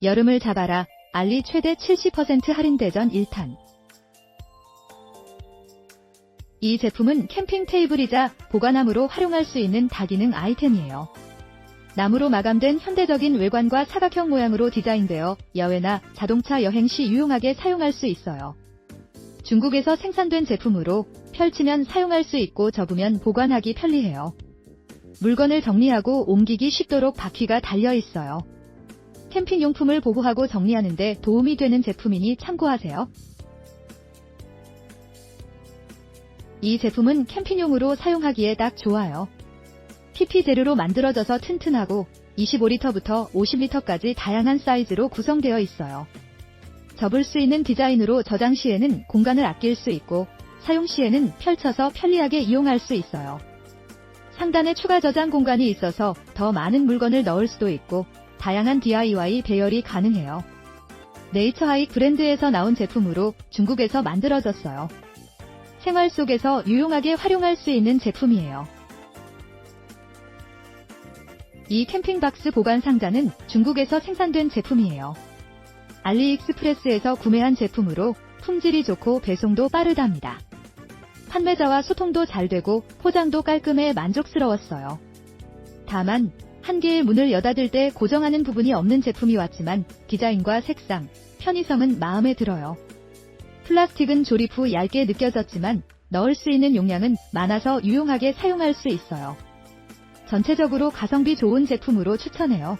여름을 잡아라. 알리 최대 70% 할인 대전 1탄. 이 제품은 캠핑 테이블이자 보관함으로 활용할 수 있는 다기능 아이템이에요. 나무로 마감된 현대적인 외관과 사각형 모양으로 디자인되어 야외나 자동차 여행 시 유용하게 사용할 수 있어요. 중국에서 생산된 제품으로 펼치면 사용할 수 있고 접으면 보관하기 편리해요. 물건을 정리하고 옮기기 쉽도록 바퀴가 달려 있어요. 캠핑 용품을 보호하고 정리하는데 도움이 되는 제품이니 참고하세요. 이 제품은 캠핑용으로 사용하기에 딱 좋아요. PP 재료로 만들어져서 튼튼하고 25리터부터 50리터까지 다양한 사이즈로 구성되어 있어요. 접을 수 있는 디자인으로 저장 시에는 공간을 아낄 수 있고 사용 시에는 펼쳐서 편리하게 이용할 수 있어요. 상단에 추가 저장 공간이 있어서 더 많은 물건을 넣을 수도 있고 다양한 DIY 배열이 가능해요. 네이처하이 브랜드에서 나온 제품으로 중국에서 만들어졌어요. 생활 속에서 유용하게 활용할 수 있는 제품이에요. 이 캠핑박스 보관 상자는 중국에서 생산된 제품이에요. 알리익스프레스에서 구매한 제품으로 품질이 좋고 배송도 빠르답니다. 판매자와 소통도 잘 되고 포장도 깔끔해 만족스러웠어요. 다만 한 개의 문을 여닫을 때 고정하는 부분이 없는 제품이 왔지만 디자인과 색상, 편의성은 마음에 들어요. 플라스틱은 조립 후 얇게 느껴졌지만 넣을 수 있는 용량은 많아서 유용하게 사용할 수 있어요. 전체적으로 가성비 좋은 제품으로 추천해요.